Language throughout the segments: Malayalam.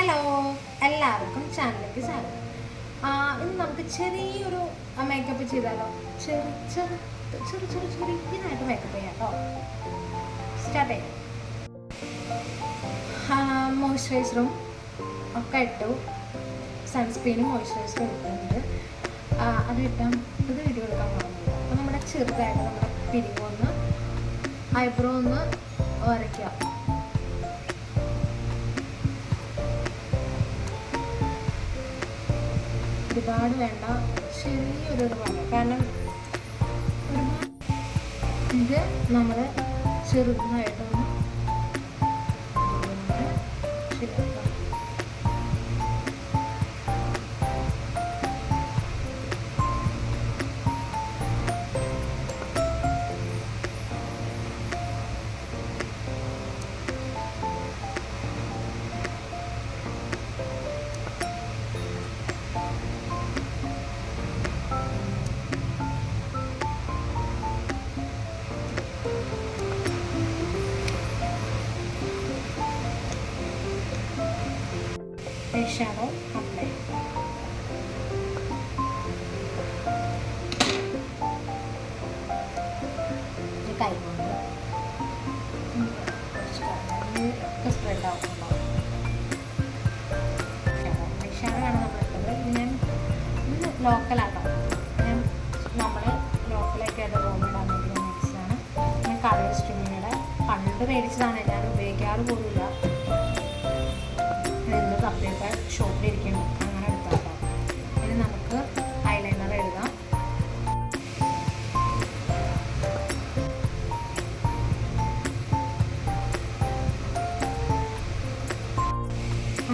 ഹലോ എല്ലാവർക്കും ചാനലിലേക്ക് സ്വാഗതം. ഇന്ന് നമുക്ക് ചെറിയൊരു മേക്കപ്പ് ചെയ്താലോ? ചെറു ചെറു ചെറു ചെറു ചെറിയതായിട്ട് മേക്കപ്പ് ചെയ്യാം കേട്ടോ സ്റ്റാർട്ട് ചെയ്യാം. മോയ്സ്ചറൈസറും ഒക്കെ ഇട്ടു. സൺസ്ക്രീനും മോയ്സ്ചറൈസറും ഇട്ടിട്ടുണ്ട്. അത് ഇട്ടാൽ ഇത് വീഡിയോ എടുക്കാൻ പോകുന്നത് അപ്പോൾ നമ്മുടെ ചെറുതായിട്ട് നമ്മുടെ പിരിവൊന്ന് ഐബ്രോ ഒന്ന് വരയ്ക്കാം. ഒരുപാട് വേണ്ട. ചെറിയൊരു ഇടപാട് കാരണം ഇത് നമ്മൾ ചെറുതായിട്ടൊന്ന് ഐഷാഡോ അപ്ലൈ ഇത് കൈ കൊണ്ട്. കുറച്ച് സ്പ്രെഡ് ലോക്കലാട്ടോ ഞാൻ നമ്മൾ ലോക്കലേക്ക് റോമിടാൻ വേണ്ടി ഞാൻ ഞാൻ കളർ സ്ട്രിമിയുടെ പണ്ട് മേടിച്ചതാണ്. ഞാൻ ഉപയോഗിക്കാറ് പോലുമില്ല.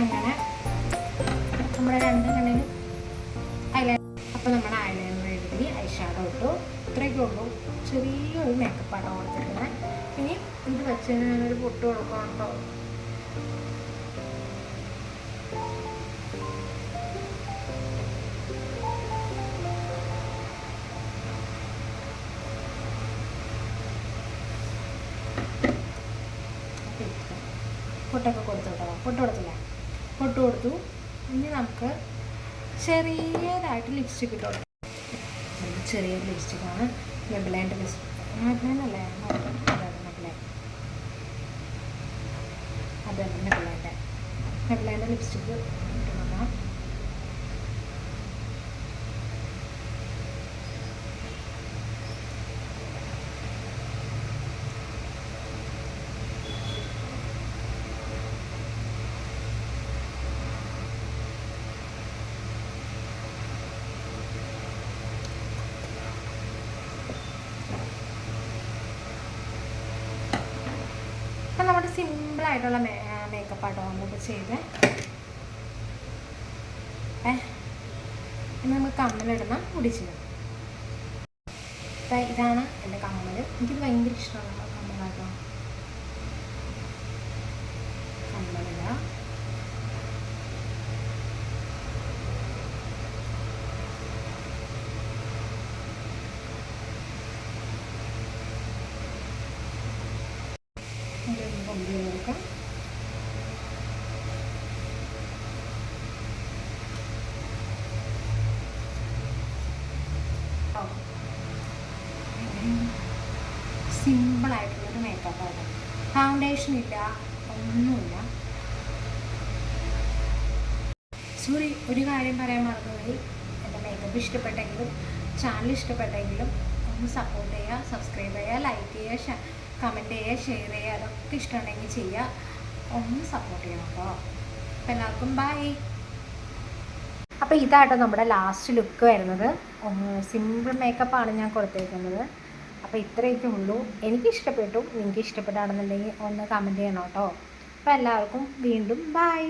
അങ്ങനെ. നമ്മുടെ രണ്ട് കണ്ണിന് ഐലൈനർ അപ്പോൾ നമ്മുടെ ഐലൈനർ എഴുതി ഐഷാഡോ ഇട്ടു. ഇത്രയൊക്കെ ഉള്ളൂ. ചെറിയൊരു മേക്കപ്പാണ് കൊടുത്തിരിക്കുന്നത് ഇനി ഇത് വെച്ച് ഞാനൊരു പൊട്ട് കൊടുക്കണം പൊട്ടൊക്കെ കൊടുത്തു കേട്ടോ. പൊട്ട് കൊടുത്തില്ല. പൊട്ട് കൊടുത്തു. ഇനി നമുക്ക് ചെറിയതായിട്ട് ലിപ്സ്റ്റിക് ഇട്ട് കൊടുക്കാം. ചെറിയ ലിപ്സ്റ്റിക്കാണ് മെബിലൈന്റെ ലിപ്സ്റ്റിക് മെബിലൈൻ അല്ലേ? അതെ മെബിലൈൻ അതെ മെബിലൈന്റെ ലിപ്സ്റ്റിക്ക് ഇട്ട് നമ്മുടെ സിമ്പിളായിട്ടുള്ള മേക്കപ്പ് ആട്ടോ നമ്മളിപ്പോൾ ചെയ്ത്. ഏ നമുക്ക് കമ്മലിടുന്ന മുടിച്ചിടും ഇതാണ് എന്റെ കമ്മൽ എനിക്ക് ഭയങ്കര ഇഷ്ടമാണ് ഇതൊന്ന് നോക്കാം. സിമ്പിളായിട്ടുള്ളൊരു മേക്കപ്പാണ് ഫൗണ്ടേഷൻ ഇല്ല ഒന്നുമില്ല. സോറി ഒരു കാര്യം പറയാൻ മറന്നുപോയി. എന്റെ മേക്കപ്പ് ഇഷ്ടപ്പെട്ടെങ്കിലും ചാനൽ ഇഷ്ടപ്പെട്ടെങ്കിലും ഒന്ന് സപ്പോർട്ട് ചെയ്യുക സബ്സ്ക്രൈബ് ചെയ്യുക ലൈക്ക് ചെയ്യുക കമന്റ് ചെയ്യുക ഷെയർ ചെയ്യുക അതൊക്കെ ഇഷ്ടമുണ്ടെങ്കിൽ ചെയ്യുക. ഒന്ന് സപ്പോർട്ട് ചെയ്യണം കേട്ടോ അപ്പോൾ എല്ലാവർക്കും ബൈ അപ്പോൾ ഇതാട്ടോ നമ്മുടെ ലാസ്റ്റ് ലുക്ക് വരുന്നത്. സിമ്പിൾ മേക്കപ്പാണ് ഞാൻ കൊടുത്തേക്കുന്നത്. അപ്പോൾ ഇത്രയൊക്കെ ഉള്ളൂ. എനിക്ക് ഇഷ്ടപ്പെട്ടു. നിങ്ങൾക്ക് ഇഷ്ടപ്പെട്ടാണെന്നുണ്ടെങ്കിൽ ഒന്ന് കമന്റ് ചെയ്യണം കേട്ടോ അപ്പോൾ എല്ലാവർക്കും വീണ്ടും ബൈ